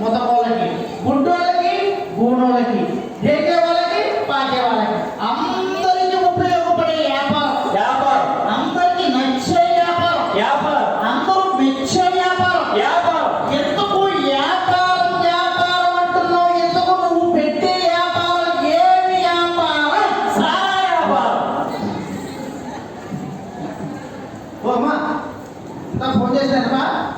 ముతపోళ్ళకి గుడ్డోళ్ళకి గూనోళ్ళకి దేకే వాళ్ళకి పాకే వాళ్ళకి అందరికీ ఉపయోగపడే వ్యాపారం. వ్యాపారం. అందరికీ నచ్చే వ్యాపారం. వ్యాపారం. అందరూ మెచ్చే వ్యాపారం. వ్యాపారం. ఎందుకు వ్యాపారం వ్యాపారం అంటున్నావు? ఎందుకు నువ్వు పెట్టే వ్యాపారం? ఏమి వ్యాపారం? వ్యాపారం. ఫోన్ చేశానమ్మా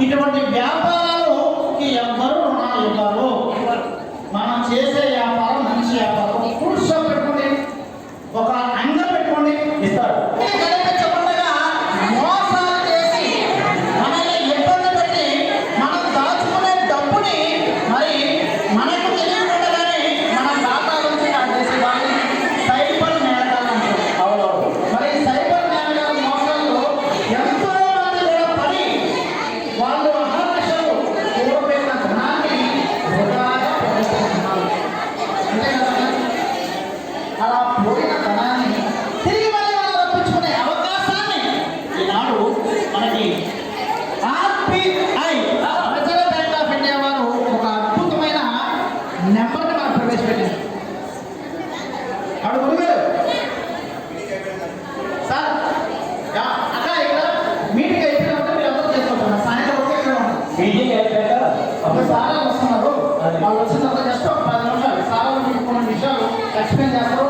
ಇಲ್ಲಿ ಒಂದು ಯಾವ అలా పోయిన ధనాన్ని తిరిగి మళ్ళీ మనం రప్పించుకునే అవకాశాన్ని ఈనాడు మనకి RBI reserve bank of India వారు ఒక అద్భుతమైన నెంబర్ని మనకు ప్రవేశపెట్టింది. అడుగు సార్ అక్క ఇక్కడ మీటింగ్ అయిపోయినప్పుడు మీరు అందరూ సాయంత్రం వరకు ఇక్కడ ఉంటారు మీటింగ్ అయిపోయాక అప్పుడు సారా వస్తున్నారు. వాళ్ళు వచ్చిన తర్వాత జస్ట్ ఒక పది నిమిషాలు సారా కొన్ని విషయాలు ఎక్స్ప్లెయిన్ చేస్తారు.